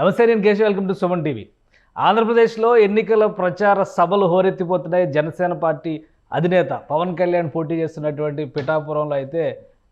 నమస్తే నేను Keshav. Welcome to Suman TV. ఆంధ్రప్రదేశ్లో ఎన్నికల ప్రచార సభలు హోరెత్తిపోతున్నాయి. జనసేన పార్టీ అధినేత పవన్ కళ్యాణ్ పోటీ చేస్తున్నటువంటి పిఠాపురంలో అయితే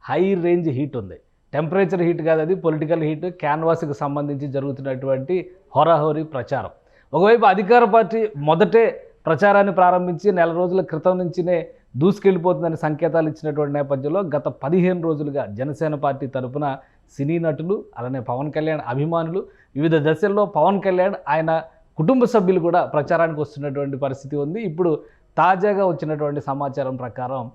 హై రేంజ్ హీట్ ఉంది. టెంపరేచర్ హీట్ కాదు అది పొలిటికల్ హీట్. క్యాన్వాస్కి సంబంధించి జరుగుతున్నటువంటి హోరాహోరీ ప్రచారం. ఒకవైపు అధికార పార్టీ మొదటే ప్రచారాన్ని ప్రారంభించి నెల రోజుల క్రితం నుంచినే దూసుకెళ్ళిపోతుందని సంకేతాలు ఇచ్చినటువంటి నేపథ్యంలో గత పదిహేను రోజులుగా జనసేన పార్టీ తరపున సినీ నటులు అలానే పవన్ కళ్యాణ్ అభిమానులు వివిధ దశల్లో పవన్ కళ్యాణ్ ఆయన కుటుంబ సభ్యులు కూడా ప్రచారానికి వస్తున్నటువంటి పరిస్థితి ఉంది. ఇప్పుడు తాజాగా వచ్చినటువంటి సమాచారం ప్రకారం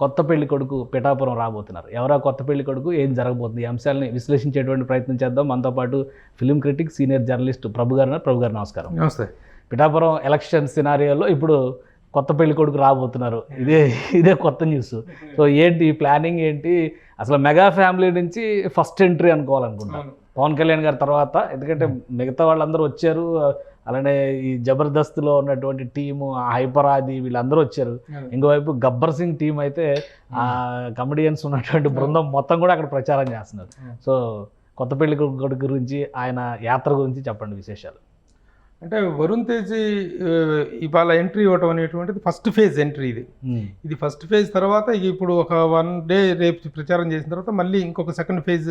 కొత్త పెళ్ళి కొడుకు పిఠాపురం రాబోతున్నారు. ఎవరా కొత్త పెళ్ళి కొడుకు? ఏం జరగబోతుంది? ఈ అంశాలని విశ్లేషించేటువంటి ప్రయత్నం చేద్దాం. మనతో పాటు film critic senior journalist Prabhu garu. Prabhu garu నమస్కారం. నమస్తే. పిఠాపురం ఎలక్షన్ సినారియోలో ఇప్పుడు కొత్త పెళ్ళి కొడుకు రాబోతున్నారు. ఇదే ఇదే కొత్త న్యూస్ సో ఏంటి ఈ ప్లానింగ్ ఏంటి? అసలు మెగా ఫ్యామిలీ నుంచి ఫస్ట్ ఎంట్రీ అనుకోవాలనుకుంటాను పవన్ కళ్యాణ్ గారి తర్వాత ఎందుకంటే మిగతా వాళ్ళందరూ వచ్చారు. అలానే ఈ జబర్దస్త్లో ఉన్నటువంటి టీము హైపర్ ఆది వీళ్ళందరూ వచ్చారు. ఇంకోవైపు గబ్బర్ సింగ్ టీం అయితే ఆ కమెడియన్స్ ఉన్నటువంటి బృందం మొత్తం కూడా అక్కడ ప్రచారం చేస్తున్నారు. సో కొత్త పెళ్ళి కొడుకు గురించి ఆయన యాత్ర గురించి చెప్పండి విశేషాలు. అంటే వరుణ్ తేజ్ ఇవాళ ఎంట్రీ ఇవ్వటం అనేటువంటిది ఫస్ట్ ఫేజ్ ఎంట్రీ ఇది. ఇది ఫస్ట్ ఫేజ్ తర్వాత ఇప్పుడు ఒక వన్ డే రేపు ప్రచారం చేసిన తర్వాత మళ్ళీ ఇంకొక సెకండ్ ఫేజ్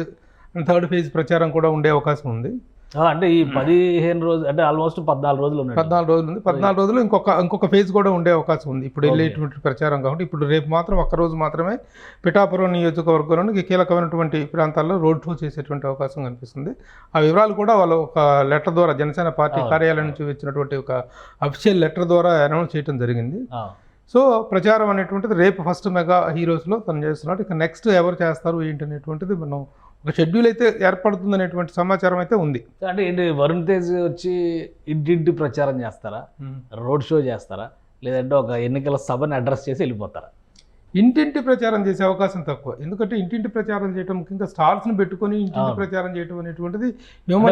థర్డ్ ఫేజ్ ప్రచారం కూడా ఉండే అవకాశం ఉంది. అంటే ఈ పదిహేను రోజులు అంటే ఆల్మోస్ట్ పద్నాలుగు రోజులు ఉన్నాయి పద్నాలుగు రోజులు ఉంది. పద్నాలుగు రోజులు ఇంకొక ఇంకొక ఫేజ్ కూడా ఉండే అవకాశం ఉంది. ఇప్పుడు వెళ్ళేటువంటి ప్రచారం కాబట్టి ఇప్పుడు రేపు మాత్రం ఒక్క రోజు మాత్రమే పిఠాపురం నియోజకవర్గంలోని కీలకమైనటువంటి ప్రాంతాల్లో రోడ్ షో చేసేటువంటి అవకాశం కనిపిస్తుంది. ఆ వివరాలు కూడా వాళ్ళు ఒక లెటర్ ద్వారా జనసేన పార్టీ కార్యాలయం నుంచి వచ్చినటువంటి ఒక అఫీషియల్ లెటర్ ద్వారా అనౌన్స్ చేయడం జరిగింది. సో ప్రచారం అనేటువంటిది రేపు ఫస్ట్ మెగా హీరోస్లో తను చేస్తున్నాడు. ఇక నెక్స్ట్ ఎవరు చేస్తారు ఏంటి అనేటువంటిది మనం ఒక షెడ్యూల్ అయితే ఏర్పడుతుంది అనేటువంటి సమాచారం అయితే ఉంది. అంటే ఏంటి వరుణ్ తేజ్ వచ్చి ఇంటింటి ప్రచారం చేస్తారా? రోడ్ షో చేస్తారా? లేదంటే ఒక ఎన్నికల సభని అడ్రస్ చేసి వెళ్ళిపోతారా? ఇంటింటి ప్రచారం చేసే అవకాశం తక్కువ. ఎందుకంటే ఇంటింటి ప్రచారం చేయడం ముఖ్యంగా స్టార్స్ని పెట్టుకొని ఇంటింటి. ప్రచారం చేయడం అనేటువంటిది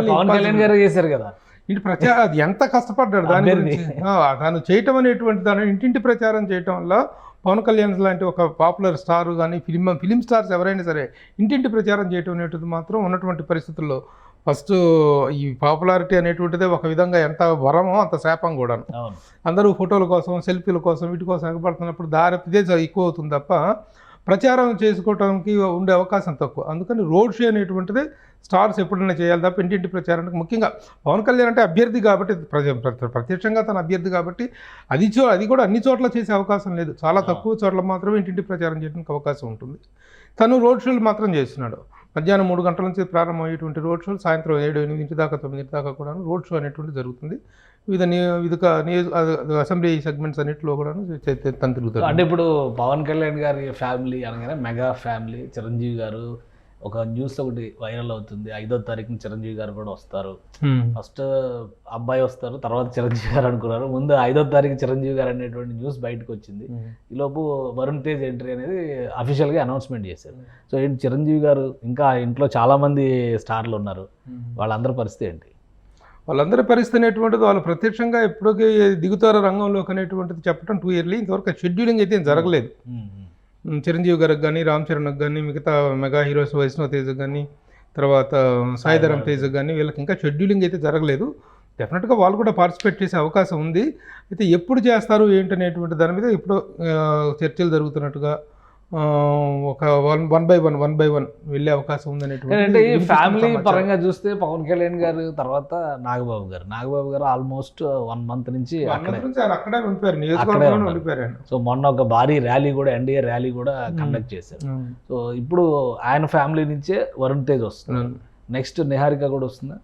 పవన్ కళ్యాణ్ గారు చేశారు కదా. ఇంటి ప్రచారం అది ఎంత కష్టపడ్డాడు దాని. గురించి. తను చేయటం అనేటువంటి దాని ఇంటింటి ప్రచారం చేయటం వల్ల పవన్ కళ్యాణ్ లాంటి ఒక పాపులర్ స్టార్ కానీ ఫిలిం ఫిలిం స్టార్స్ ఎవరైనా సరే ఇంటింటి ప్రచారం చేయటం అనేటువంటిది మాత్రం ఉన్నటువంటి పరిస్థితుల్లో ఫస్ట్ ఈ పాపులారిటీ అనేటువంటిదే ఒక విధంగా ఎంత వరమో అంత శాపం కూడా అందరూ ఫోటోల కోసం సెల్ఫీల కోసం వీటి కోసం ఎగబడుతున్నప్పుడు దారి జ- ఎక్కువ అవుతుంది తప్ప ప్రచారం చేసుకోవడానికి ఉండే అవకాశం తక్కువ. అందుకని రోడ్ షో అనేటువంటిది స్టార్స్ ఎప్పుడైనా చేయాలి తప్ప ఇంటింటి ప్రచారానికి ముఖ్యంగా పవన్ కళ్యాణ్ అంటే అభ్యర్థి కాబట్టి ప్రత్యక్షంగా తన అభ్యర్థి కాబట్టి అది చో అది కూడా అన్ని చోట్ల చేసే అవకాశం లేదు. చాలా తక్కువ చోట్ల మాత్రమే ఇంటింటి ప్రచారం చేయడానికి అవకాశం ఉంటుంది. తను రోడ్ షోలు మాత్రం చేస్తున్నాడు. మధ్యాహ్నం మూడు గంటల నుంచి ప్రారంభమయ్యేటువంటి రోడ్ షోలు సాయంత్రం ఏడు ఎనిమిది దాకా తొమ్మిది దాకా కూడా రోడ్ షో అనేటువంటి జరుగుతుంది. వివిధ వివిధ అసెంబ్లీ సెగ్మెంట్స్ అన్నింటిలో కూడా తను తిరుగుతాడు. అంటే ఇప్పుడు పవన్ కళ్యాణ్ గారి ఫ్యామిలీ అనగానే మెగా ఫ్యామిలీ చిరంజీవి గారు ఒక న్యూస్ ఒకటి వైరల్ అవుతుంది. ఐదో తారీఖున చిరంజీవి గారు కూడా వస్తారు. ఫస్ట్ అబ్బాయి వస్తారు తర్వాత చిరంజీవి గారు అనుకున్నారు. ముందు ఐదో తారీఖు చిరంజీవి గారు అనేటువంటి న్యూస్ బయటకు వచ్చింది. ఈలోపు వరుణ్ తేజ్ ఎంట్రీ అనేది అఫీషియల్గా అనౌన్స్మెంట్ చేశారు. సో ఏంటి చిరంజీవి గారు ఇంకా ఇంట్లో చాలామంది స్టార్లు ఉన్నారు. వాళ్ళందరి పరిస్థితి ఏంటి? వాళ్ళందరి పరిస్థితి అనేటువంటిది వాళ్ళు ప్రత్యక్షంగా ఎప్పటికీ దిగుతారో రంగంలోకి అనేటువంటిది చెప్పడం టూ ఇయర్లీ ఇంతవరకు షెడ్యూలింగ్ అయితే ఏం జరగలేదు. చిరంజీవి గారికి కానీ రామ్ చరణ్కి కానీ మిగతా మెగా హీరోస్ వైష్ణవ్ తేజ్ కానీ తర్వాత సాయిధరం తేజ్ కానీ వీళ్ళకి ఇంకా షెడ్యూలింగ్ అయితే జరగలేదు. డెఫినెట్గా వాళ్ళు కూడా పార్టిసిపేట్ చేసే అవకాశం ఉంది. అయితే ఎప్పుడు చేస్తారు ఏంటనేటువంటి దాని మీద ఇప్పుడు చర్చలు జరుగుతున్నట్టుగా ఒక one one by one one by one వెళ్ళే అవకాశం ఉంది అంటే ఈ ఫ్యామిలీ పరంగా చూస్తే పవన్ కళ్యాణ్ గారు తర్వాత నాగబాబు గారు. నాగబాబు గారు ఆల్మోస్ట్ వన్ మంత్ నుంచి అక్కడే. ఉండిపోయారు. నియోజకవర్గంలో. ఉండిపోయారు సో మొన్న ఒక భారీ ర్యాలీ కూడా ఎన్డీఏ ర్యాలీ కూడా కండక్ట్ చేశారు. సో ఇప్పుడు ఆయన ఫ్యామిలీ నుంచే వరుణ్ తేజ్ వస్తుంది నెక్స్ట్ నిహారిక కూడా వస్తుందా?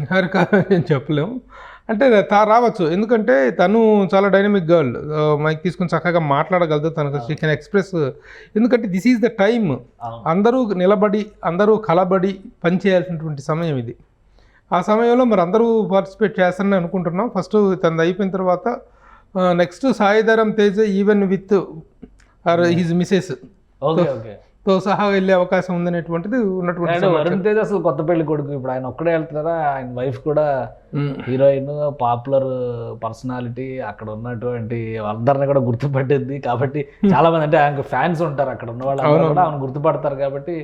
నిహారిక నేను చెప్పలేము అంటే తా రావచ్చు. ఎందుకంటే తను చాలా డైనమిక్ గర్ల్. మైక్ తీసుకుని చక్కగా మాట్లాడగలదు. తనకు షీ కెన్ ఎక్స్ప్రెస్ ఎందుకంటే దిస్ ఈజ్ ద టైమ్. అందరూ నిలబడి అందరూ కలబడి పనిచేయాల్సినటువంటి సమయం ఇది. ఆ సమయంలో మరి అందరూ పార్టిసిపేట్ చేస్తారని అనుకుంటున్నాం. ఫస్ట్ తనది అయిపోయిన తర్వాత next Saidharam Tej even with or his Mrs. Okay okay తో సహా వెళ్ళే అవకాశం ఉందనేటువంటిది ఉన్నటువంటి వరుణ్ తేజ్ అసలు కొత్త పెళ్ళి కొడుకు. ఇప్పుడు ఆయన ఒక్కడే వెళ్తున్నారా? ఆయన వైఫ్ కూడా. హీరోయిన్ పాపులర్ పర్సనాలిటీ అక్కడ ఉన్నటువంటి అందరిని కూడా గుర్తుపట్టింది. కాబట్టి చాలా మంది అంటే ఆయనకు ఫ్యాన్స్ ఉంటారు అక్కడ ఉన్న వాళ్ళందరూ కూడా ఆమెను గుర్తుపడతారు కాబట్టి.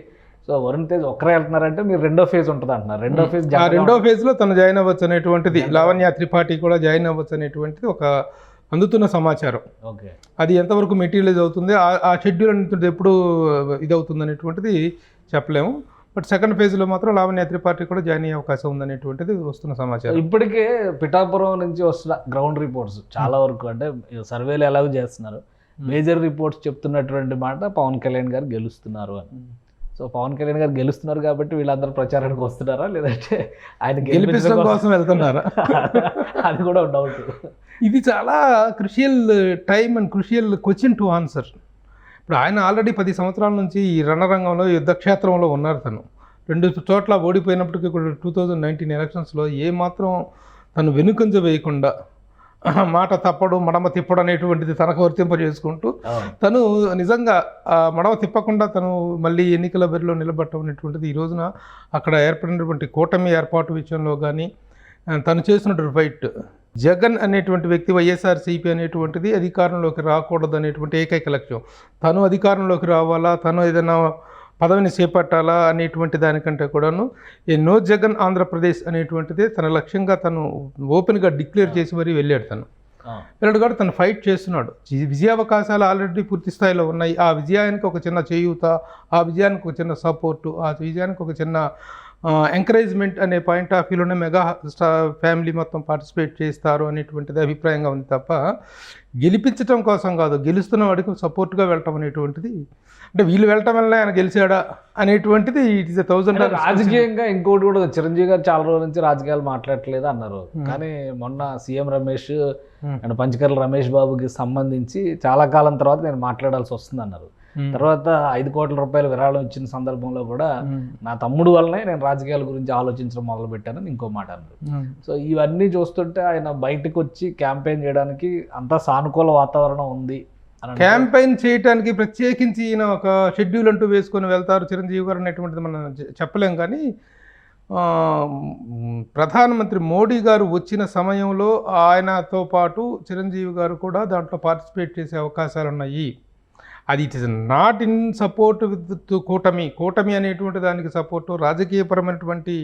సో వరుణ్ తేజ్ ఒక్కరే వెళ్తున్నారంటే మీరు రెండో ఫేజ్ ఉంటుంది అంటున్నారు. రెండో ఫేజ్ ఆ రెండో ఫేజ్లో తను జాయిన్ అవ్వచ్చు అనేటువంటిది. లావణ్య త్రిపాఠి కూడా జాయిన్ అవ్వచ్చు అనేటువంటిది ఒక అందుతున్న సమాచారం. ఓకే. అది ఎంతవరకు మెటీరియలైజ్ అవుతుంది? ఆ- షెడ్యూల్ అనేది ఎప్పుడు ఇది అవుతుంది అనేటువంటిది చెప్పలేము. బట్ సెకండ్ ఫేజ్లో మాత్రం లావణ్య త్రిపాఠి కూడా జాయిన్ అయ్యే అవకాశం ఉందనేటువంటిది వస్తున్న సమాచారం. ఇప్పటికే పిఠాపురం నుంచి వస్తున్న గ్రౌండ్ రిపోర్ట్స్ చాలా వరకు అంటే సర్వేలు ఎలాగో చేస్తున్నారు. మేజర్ రిపోర్ట్స్ చెప్తున్నటువంటి మాట పవన్ కళ్యాణ్ గారు గెలుస్తున్నారు అని. సో పవన్ కళ్యాణ్ గారు గెలుస్తున్నారు కాబట్టి వీళ్ళందరూ ప్రచారానికి వస్తున్నారా? లేదంటే ఆయన గెలిపించడం కోసం వెళ్తున్నారా? అది కూడా డౌట్ ఇది చాలా crucial time and crucial question to answer ఇప్పుడు ఆయన ఆల్రెడీ పది సంవత్సరాల నుంచి ఈ రణరంగంలో యుద్ధక్షేత్రంలో ఉన్నారు తను. రెండు చోట్ల ఓడిపోయినప్పటికీ కూడా టూ థౌజండ్ నైన్టీన్ ఎలక్షన్స్లో ఏమాత్రం తను వెనుకంజ వేయకుండా మాట తప్పడు మడమ తిప్పడు అనేటువంటిది తనకు వర్తింపజేసుకుంటూ తను నిజంగా ఆ మడవ తిప్పకుండా తను మళ్ళీ ఎన్నికల బరిలో నిలబడటం అనేటువంటిది ఈ రోజున అక్కడ ఏర్పడినటువంటి కూటమి ఏర్పాటు విషయంలో కానీ తను చేసినటువంటి ఫైట్. జగన్ అనేటువంటి వ్యక్తి వైఎస్ఆర్సీపీ అనేటువంటిది అధికారంలోకి రాకూడదు అనేటువంటి ఏకైక లక్ష్యం. తను అధికారంలోకి రావాలా తను ఏదైనా పదవిని చేపట్టాలా అనేటువంటి దానికంటే కూడాను ఈ నో జగన్ ఆంధ్రప్రదేశ్ అనేటువంటిదే తన లక్ష్యంగా తను ఓపెన్గా డిక్లేర్ చేసి మరీ వెళ్ళాడు తను. వెళ్ళాడు కూడా తను ఫైట్ చేస్తున్నాడు. విజయావకాశాలు ఆల్రెడీ పూర్తి స్థాయిలో ఉన్నాయి. ఆ విజయానికి ఒక చిన్న చేయూత ఆ విజయానికి ఒక చిన్న సపోర్టు ఆ విజయానికి ఒక చిన్న ఎంకరేజ్మెంట్ అనే పాయింట్ ఆఫ్ వ్యూలోనే మెగా స్టార్ ఫ్యామిలీ మొత్తం పార్టిసిపేట్ చేస్తారు అనేటువంటిది అభిప్రాయంగా ఉంది తప్ప గెలిపించడం కోసం కాదు గెలుస్తున్న వాడికి సపోర్ట్గా వెళ్ళటం అనేటువంటిది అంటే వీళ్ళు వెళ్ళటం వల్ల ఆయన గెలిచాడా అనేటువంటిది ఇట్ ఇస్ థౌజండ్ అంటే రాజకీయంగా ఇంకోటి కూడా చిరంజీవి గారు చాలా రోజుల నుంచి రాజకీయాలు మాట్లాడట్లేదు అన్నారు. కానీ మొన్న సీఎం రమేష్ అండ్ పంచకర్ల రమేష్ బాబుకి సంబంధించి చాలా కాలం తర్వాత నేను మాట్లాడాల్సి వస్తుంది అన్నారు. తర్వాత ఐదు కోట్ల రూపాయలు విరాళం ఇచ్చిన సందర్భంలో కూడా నా తమ్ముడు వల్లనే నేను రాజకీయాల గురించి ఆలోచించడం మొదలు పెట్టానని ఇంకో మాట అన్నారు సో ఇవన్నీ చూస్తుంటే ఆయన బయటకు వచ్చి క్యాంపెయిన్ చేయడానికి అంతా సానుకూల వాతావరణం ఉంది క్యాంపెయిన్ చేయటానికి ప్రత్యేకించి ఈయన ఒక షెడ్యూల్ అంటూ వేసుకొని వెళ్తారు చిరంజీవి గారు అనేటువంటిది మనం చెప్పలేం కానీ ప్రధానమంత్రి మోడీ గారు వచ్చిన సమయంలో ఆయనతో పాటు చిరంజీవి గారు కూడా దాంట్లో పార్టిసిపేట్ చేసే అవకాశాలు ఉన్నాయి అది it is not in support with కూటమి కూటమి అనేటువంటి దానికి సపోర్టు రాజకీయపరమైనటువంటి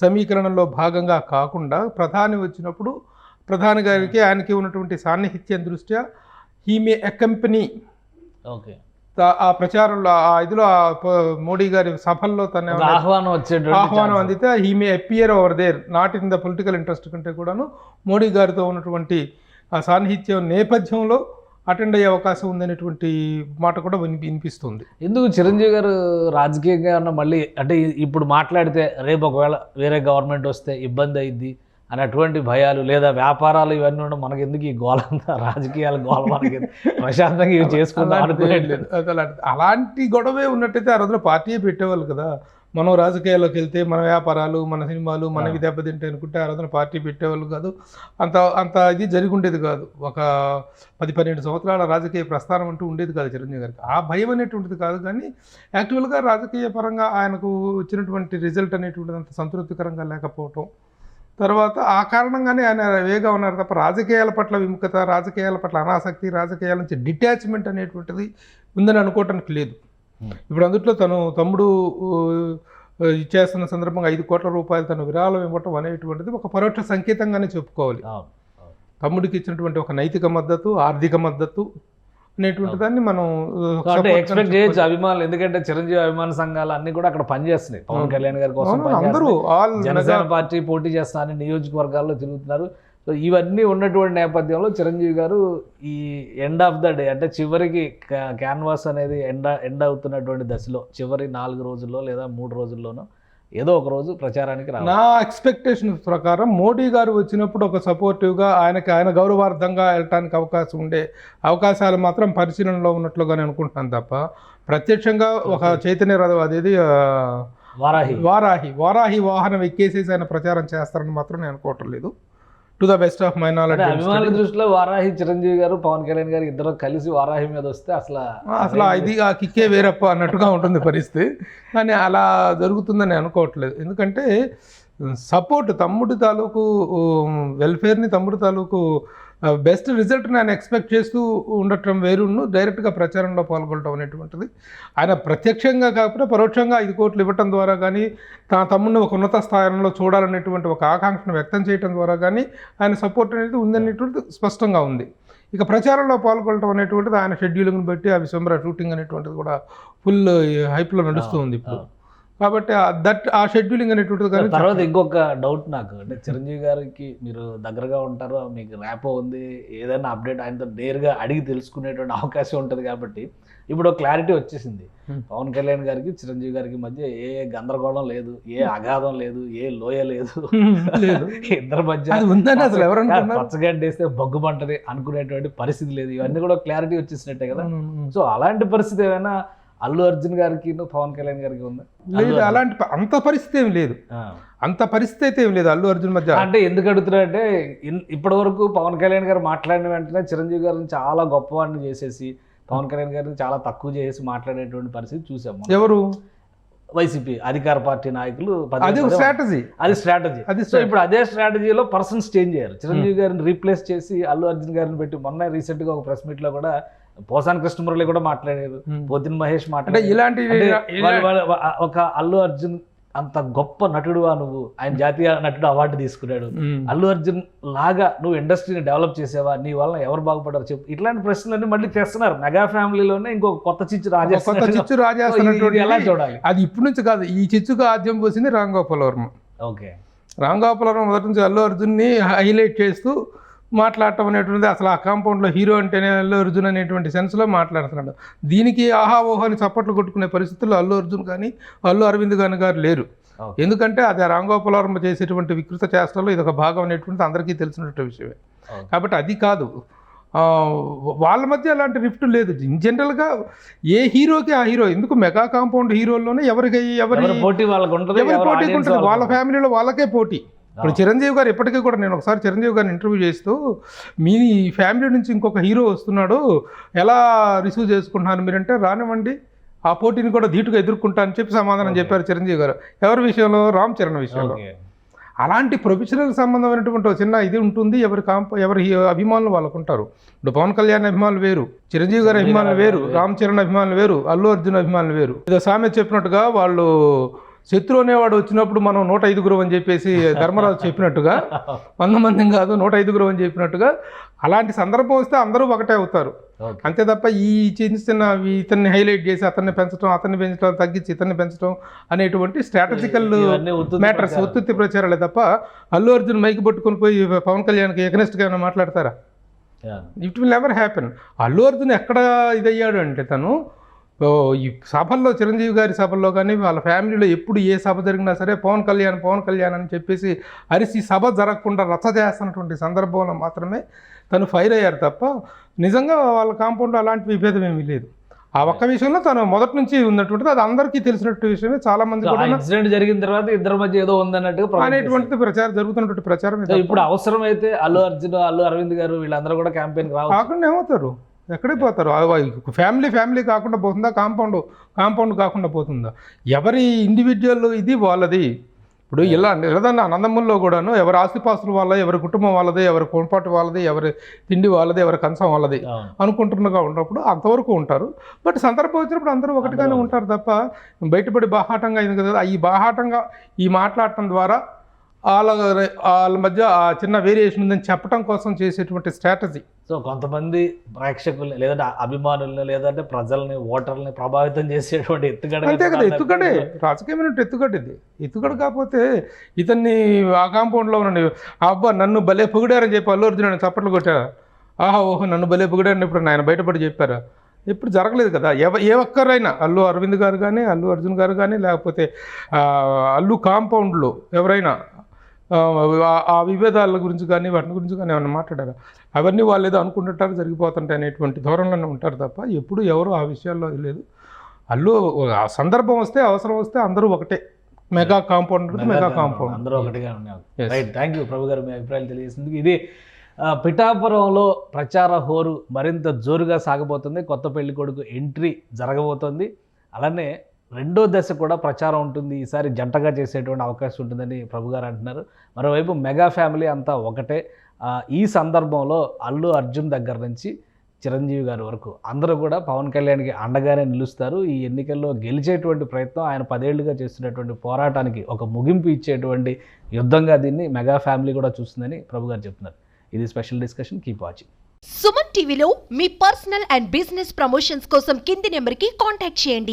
సమీకరణలో భాగంగా కాకుండా ప్రధాని వచ్చినప్పుడు ప్రధాని గారికి ఆయనకి ఉన్నటువంటి సాన్నిహిత్యం దృష్ట్యా హీ మే అకంపెనీ ఓకే ఆ ప్రచారంలో ఆ ఇదిలో ఆ మోడీ గారి సభల్లో తన ఆహ్వానం వచ్చేటువంటి ఆహ్వానం. అందితే he may appear over there not in the political interest కంటే కూడాను మోడీ గారితో ఉన్నటువంటి ఆ సాన్నిహిత్యం నేపథ్యంలో అటెండ్ అయ్యే అవకాశం ఉందనేటువంటి మాట కూడా వినిపి వినిపిస్తుంది. ఎందుకు చిరంజీవి గారు రాజకీయంగా ఉన్న మళ్ళీ అంటే ఇప్పుడు మాట్లాడితే రేపు ఒకవేళ వేరే గవర్నమెంట్ వస్తే ఇబ్బంది అయింది అని అటువంటి భయాలు లేదా వ్యాపారాలు ఇవన్నీ ఉండడం మనకి ఎందుకు ఈ గోల అంతా? రాజకీయాల గోల మనకి ప్రశాంతంగా ఇవి చేసుకుందాం అనుకోలేదు. అలాంటి అలాంటి గొడవే ఉన్నట్టయితే ఆ రోజున పార్టీయే పెట్టేవాళ్ళు కదా. మనం రాజకీయాల్లోకి వెళ్తే మన వ్యాపారాలు మన సినిమాలు మనవి దెబ్బతింటే అనుకుంటే ఆ రోజున పార్టీ పెట్టేవాళ్ళు కాదు. అంత అంత ఇది జరిగి ఉండేది కాదు. ఒక పది పన్నెండు సంవత్సరాల రాజకీయ ప్రస్థానం అంటూ ఉండేది కాదు చిరంజీవి గారికి. ఆ భయం అనేటువంటిది కాదు కానీ యాక్చువల్గా రాజకీయ పరంగా ఆయనకు వచ్చినటువంటి రిజల్ట్ అనేటువంటిది అంత సంతృప్తికరంగా లేకపోవటం. తర్వాత ఆ కారణంగానే ఆయన వేగా ఉన్నారు తప్ప రాజకీయాల పట్ల విముఖత రాజకీయాల పట్ల అనాసక్తి రాజకీయాల నుంచి డిటాచ్మెంట్ అనేటువంటిది ఉందని అనుకోవటానికి లేదు. ఇప్పుడు అందుట్లో తను తమ్ముడు ఇచ్చేస్తున్న సందర్భంగా ఐదు కోట్ల రూపాయలు తను విరాళం ఇవ్వటం అనేటువంటిది ఒక పరోక్ష సంకేతంగానే చెప్పుకోవాలి. తమ్ముడికి ఇచ్చినటువంటి ఒక నైతిక మద్దతు ఆర్థిక మద్దతు అనేటువంటి దాన్ని మనం ఎక్స్పెక్ట్ చేయొచ్చు అభిమానులు ఎందుకంటే చిరంజీవి అభిమాన సంఘాలు అన్ని కూడా అక్కడ పనిచేస్తున్నాయి. పవన్ కళ్యాణ్ గారి కోసం అందరూ జనసేన పార్టీ పోటీ చేస్తానని నియోజకవర్గాల్లో తిరుగుతున్నారు. సో ఇవన్నీ ఉన్నటువంటి నేపథ్యంలో చిరంజీవి గారు ఈ ఎండ్ ఆఫ్ ద డే అంటే చివరికి క్యాన్వాస్ అనేది ఎండ్ ఎండ్ అవుతున్నటువంటి దశలో చివరి నాలుగు రోజుల్లో లేదా మూడు రోజుల్లోనో ఏదో ఒక రోజు ప్రచారానికి రావాలి. నా ఎక్స్పెక్టేషన్ ప్రకారం మోడీ గారు వచ్చినప్పుడు ఒక సపోర్టివ్గా ఆయనకి ఆయన గౌరవార్థంగా వెళ్ళటానికి అవకాశం ఉండే అవకాశాలు మాత్రం పరిశీలనలో ఉన్నట్లుగానే అనుకుంటున్నాను తప్ప ప్రత్యక్షంగా ఒక చైతన్య రథం అదేది వారాహి. వారాహి. వారాహి వాహనం ఎక్కేసేసి ఆయన ప్రచారం చేస్తారని మాత్రం నేను అనుకోవటం లేదు. To the best of my అంటే నాలెడ్జ్ అభిమానుల దృష్టిలో వారాహి చిరంజీవి గారు పవన్ కళ్యాణ్ గారు ఇద్దరు కలిసి వారాహి మీద వస్తే అసలు అసలు ఇది ఆ కిక్కే వేరప్ప అన్నట్టుగా ఉంటుంది పరిస్థితి. కానీ అలా జరుగుతుందని అనుకోవట్లేదు. ఎందుకంటే సపోర్ట్ తమ్ముడి తాలూకు వెల్ఫేర్ని తమ్ముడి తాలూకు బెస్ట్ రిజల్ట్ నేను ఎక్స్పెక్ట్ చేస్తూ ఉండటం వేరును. డైరెక్ట్గా ప్రచారంలో పాల్గొనడం అనేటువంటిది. ఆయన ప్రత్యక్షంగా కాకుండా పరోక్షంగా ఐదు కోట్లు ఇవ్వటం ద్వారా కానీ తన తమ్ముడిని ఒక ఉన్నత స్థానంలో చూడాలనేటువంటి ఒక ఆకాంక్షను వ్యక్తం చేయడం ద్వారా కానీ ఆయన సపోర్ట్ అనేది ఉందనేటువంటిది స్పష్టంగా ఉంది. ఇక ప్రచారంలో పాల్గొనడం అనేటువంటిది ఆయన షెడ్యూలింగ్ని బట్టి ఆ విశ్వంబర షూటింగ్ అనేటువంటిది కూడా ఫుల్ హైప్లో నడుస్తూ ఉంది ఇప్పుడు. కాబట్టి దట్ ఆ షెడ్యూలింగ్ అనేటువంటిది కానీ తర్వాత ఇంకొక డౌట్ నాకు. అంటే చిరంజీవి గారికి మీరు దగ్గరగా ఉంటారు? మీకు ర్యాపో ఉంది. ఏదైనా అప్డేట్ ఆయనతో నేరుగా అడిగి తెలుసుకునేటువంటి అవకాశం ఉంటుంది కాబట్టి ఇప్పుడు క్లారిటీ వచ్చేసింది. Hmm. పవన్ కళ్యాణ్ గారికి చిరంజీవి గారికి మధ్య ఏ గందరగోళం లేదు ఏ అగాధం లేదు ఏ లోయ లేదు. లేదు. ఇద్దరి మధ్య అసలు ఎవరు అనుకున్నారు? పచ్చగడ్డ వేస్తే బొగ్గు పంటది అనుకునేటువంటి పరిస్థితి లేదు. ఇవన్నీ కూడా క్లారిటీ వచ్చేసినట్టే కదా. సో అలాంటి పరిస్థితి ఏమైనా అల్లు అర్జున్ గారికి పవన్ కళ్యాణ్ గారికి ఉందా? లేదు అలాంటి అంత పరిస్థితి ఏమి లేదు. అంత పరిస్థితి అయితే ఏం లేదు అల్లు అర్జున్ మధ్య. అంటే ఎందుకు అడుగుతున్నారంటే ఇప్పటి వరకు పవన్ కళ్యాణ్ గారు మాట్లాడిన వెంటనే చిరంజీవి గారిని చాలా గొప్పవాడిని చేసేసి పవన్ కళ్యాణ్ గారిని చాలా తక్కువ చేసి మాట్లాడేటువంటి పరిస్థితి చూసాము ఎవరు? వైసీపీ అధికార పార్టీ నాయకులు అది స్ట్రాటజీ అది స్ట్రాటజీ అది సో ఇప్పుడు అదే స్ట్రాటజీలో పర్సన్స్ చేంజ్ అయ్యారు చిరంజీవి గారిని రీప్లేస్ చేసి అల్లు అర్జున్ గారిని పెట్టి మొన్న రీసెంట్గా ఒక ప్రెస్ మీట్లో కూడా పోసాని కృష్ణమురళి కూడా మాట్లాడారు పోతిన్ మహేష్ మాట్లాడారు ఇలాంటి ఒక అల్లు అర్జున్ అంత గొప్ప నటుడువా నువ్వు? ఆయన జాతీయ నటుడు అవార్డు తీసుకున్నాడు. అల్లు అర్జున్ లాగా నువ్వు ఇండస్ట్రీని డెవలప్ చేసావా? నీ వల్ల ఎవరు బాగుపడ్డారు చెప్పు. ఇట్లాంటి ప్రశ్నలన్నీ మళ్ళీ తెస్తున్నారు. మెగా ఫ్యామిలీలోనే ఇంకొక కొత్త చిచ్చు కొత్త రాజేస్తున్నారు. చిచ్చు ఎలా చూడాలి? అది ఇప్పటి నుంచి కాదు. ఈ చిచ్చుకు ఆద్యం పోసింది రామ్ గోపాల్ వర్మ ఓకే. రామ్ గోపాల్ వర్మ మొదటి నుంచి అల్లు అర్జున్ని హైలైట్ చేస్తూ మాట్లాడటం అనేటువంటిది అసలు ఆ కాంపౌండ్లో హీరో అంటేనే అల్లు అర్జున్ అనేటువంటి సెన్స్లో మాట్లాడుతున్నాడు. దీనికి ఆహా ఓహో అని చప్పట్లు కొట్టుకునే పరిస్థితుల్లో అల్లు అర్జున్ కానీ అల్లు అరవింద్ గాని గారు లేరు. ఎందుకంటే అది ఆ రామ్ గోపాల్ వర్మ చేసేటువంటి వికృత చేష్టలో ఇది ఒక భాగం అనేటువంటిది అందరికీ తెలిసినటువంటి విషయమే. కాబట్టి అది కాదు. వాళ్ళ మధ్య అలాంటి రిఫ్ట్ లేదు. ఇన్ జనరల్గా ఏ హీరోకి ఆ హీరో ఎందుకు మెగా కాంపౌండ్ హీరోల్లోనే ఎవరికి ఎవరి ఎవరి పోటీ వాళ్ళకు ఉంటుంది? వాళ్ళ ఫ్యామిలీలో వాళ్ళకే పోటీ. ఇప్పుడు. చిరంజీవి గారు ఎప్పటికీ కూడా నేను ఒకసారి చిరంజీవి గారిని ఇంటర్వ్యూ చేస్తూ మీ ఫ్యామిలీ నుంచి ఇంకొక హీరో వస్తున్నాడు ఎలా రిసీవ్ చేసుకుంటున్నారు మీరంటే రానివ్వండి ఆ పోటీని కూడా ధీటుగా ఎదుర్కొంటా అని చెప్పి సమాధానం. చెప్పారు చిరంజీవి గారు ఎవరి విషయంలో రామ్ చరణ్ విషయంలో. అలాంటి ప్రొఫెషనల్ సంబంధమైనటువంటి చిన్న ఇది ఉంటుంది ఎవరి కాంప ఎవరి అభిమానులు వాళ్ళకు ఉంటారు ఇప్పుడు పవన్ కళ్యాణ్ అభిమానులు వేరు చిరంజీవి గారి అభిమానులు వేరు రామ్ చరణ్ అభిమానులు వేరు అల్లు అర్జున్ అభిమానులు వేరు ఏదో సామెత చెప్పినట్టుగా వాళ్ళు శత్రు అనేవాడు వచ్చినప్పుడు మనం నూట ఐదుగురు అని చెప్పేసి ధర్మరాజు చెప్పినట్టుగా వంద మంది కాదు నూట ఐదుగురు అని చెప్పినట్టుగా అలాంటి సందర్భం వస్తే అందరూ ఒకటే అవుతారు. అంతే తప్ప ఈ చిన్న చిన్న ఇతన్ని హైలైట్ చేసి అతన్ని పెంచడం అతన్ని పెంచడం తగ్గించి ఇతన్ని పెంచడం అనేటువంటి స్ట్రాటజికల్ మ్యాటర్స్. ఒత్తుత్తి ప్రచారాలే తప్ప అల్లు అర్జున్ మైక్ పట్టుకొని పోయి పవన్ కళ్యాణ్కి ఎగనెస్ట్గా ఏమైనా మాట్లాడతారా. It will never happen Allu Arjun ఎక్కడ ఇదయ్యాడు అంటే తను ఈ సభల్లో చిరంజీవి గారి సభల్లో కానీ వాళ్ళ ఫ్యామిలీలో ఎప్పుడు ఏ సభ జరిగినా సరే పవన్ కళ్యాణ్ పవన్ కళ్యాణ్ అని చెప్పేసి అరిసి సభ జరగకుండా రచ్చ చేస్తున్నటువంటి సందర్భంలో మాత్రమే తను ఫైర్ అయ్యారు తప్ప నిజంగా వాళ్ళ కాంపౌండ్లో అలాంటి విభేదం ఏమీ లేదు. ఆ ఒక్క విషయంలో తను మొదటి నుంచి ఉన్నటువంటిది అది అందరికీ తెలిసినట్టు విషయమే. చాలా మంది ఇన్సిడెంట్ జరిగిన తర్వాత ఇద్దరి మధ్య ఏదో చేశారు. అనేటువంటిది ప్రచారం జరుగుతున్నటువంటి ప్రచారం ఇప్పుడు అవసరమైతే అల్లు అర్జున్ అల్లు అరవింద్ గారు వీళ్ళందరూ కూడా క్యాంపెయిన్ కాకుండా ఏమవుతారు? ఎక్కడే పోతారు? ఫ్యామిలీ ఫ్యామిలీ కాకుండా పోతుందా? కాంపౌండ్ కాంపౌండ్ కాకుండా పోతుందా? ఎవరి ఇండివిజువల్ ఇది వాళ్ళది. ఇప్పుడు ఇలా నిలదన్న అనందముల్లో కూడాను ఎవరి ఆస్తిపాస్తులు వాళ్ళది ఎవరి కుటుంబం వాళ్ళది ఎవరి కొనపాటు వాళ్ళది ఎవరి తిండి వాళ్ళది ఎవరి కంచం వాళ్ళది. అనుకుంటున్నగా ఉన్నప్పుడు అంతవరకు ఉంటారు. బట్ సందర్భం వచ్చినప్పుడు అందరూ ఒకటిగానే ఉంటారు తప్ప బయటపడి బాహాటంగా అయింది కదా. ఈ బాహాటంగా ఈ మాట్లాడటం ద్వారా వాళ్ళ వాళ్ళ మధ్య ఆ చిన్న వేరియేషన్ ఉందని చెప్పడం కోసం చేసేటువంటి స్ట్రాటజీ సో కొంతమంది ప్రేక్షకుల్ని లేదంటే అభిమానుల్ని లేదంటే ప్రజల్ని ఓటర్లని ప్రభావితం చేసేటువంటి ఎత్తుగడ అంతే కదా ఎత్తుగడే. రాజకీయమైన ఎత్తుగడ ఇది. ఎత్తుగడ కాకపోతే ఇతన్ని ఆ కాంపౌండ్లో ఉన్న అబ్బా నన్ను భలే పొగిడారని చెప్పి అల్లు అర్జున్ అని చప్పట్లు కొట్టారా. ఆహా ఓహో నన్ను భలే పొగిడారని ఇప్పుడు ఆయన బయటపడి చెప్పారా. ఇప్పుడు జరగలేదు కదా. ఎవ ఏ ఒక్కరైనా అల్లు అరవింద్ గారు కానీ అల్లు అర్జున్ గారు కానీ లేకపోతే అల్లు కాంపౌండ్లో ఎవరైనా ఆ, విభేదాల గురించి కానీ వాటి గురించి కానీ ఏమైనా మాట్లాడారా? అవన్నీ వాళ్ళు ఏదో అనుకుంటుంటారు జరిగిపోతుంటాయి అనేటువంటి ధోరణిలోనే ఉంటారు తప్ప ఎప్పుడు ఎవరు ఆ విషయాల్లో లేదు. అల్లు ఆ సందర్భం వస్తే అవసరం వస్తే అందరూ ఒకటే. Mega compound mega compound. అందరూ ఒకటిగా ఉన్నారు. రైట్ థ్యాంక్ యూ ప్రభు గారు మీ అభిప్రాయాలు తెలియజేసింది ఇది పిఠాపురంలో ప్రచార హోరు మరింత జోరుగా సాగబోతుంది. కొత్త పెళ్ళి కొడుకు ఎంట్రీ జరగబోతోంది. అలానే రెండో దశ కూడా ప్రచారం ఉంటుంది. ఈసారి జంటగా చేసేటువంటి అవకాశం ఉంటుందని ప్రభు గారు అంటున్నారు. మరోవైపు మెగా ఫ్యామిలీ అంతా ఒకటే. ఈ సందర్భంలో అల్లు అర్జున్ దగ్గర నుంచి చిరంజీవి గారి వరకు అందరూ కూడా పవన్ కళ్యాణ్కి అండగానే నిలుస్తారు. ఈ ఎన్నికల్లో గెలిచేటువంటి ప్రయత్నం ఆయన పదేళ్ళుగా చేస్తున్నటువంటి పోరాటానికి ఒక ముగింపు ఇచ్చేటువంటి యుద్ధంగా దీన్ని మెగా ఫ్యామిలీ కూడా చూస్తుందని ప్రభు గారు చెప్తున్నారు. ఇది special discussion. Keep watching. Suman టీవీలో మీ పర్సనల్ అండ్ బిజినెస్ ప్రమోషన్స్ కోసం కింది నెంబర్కి కాంటాక్ట్ చేయండి.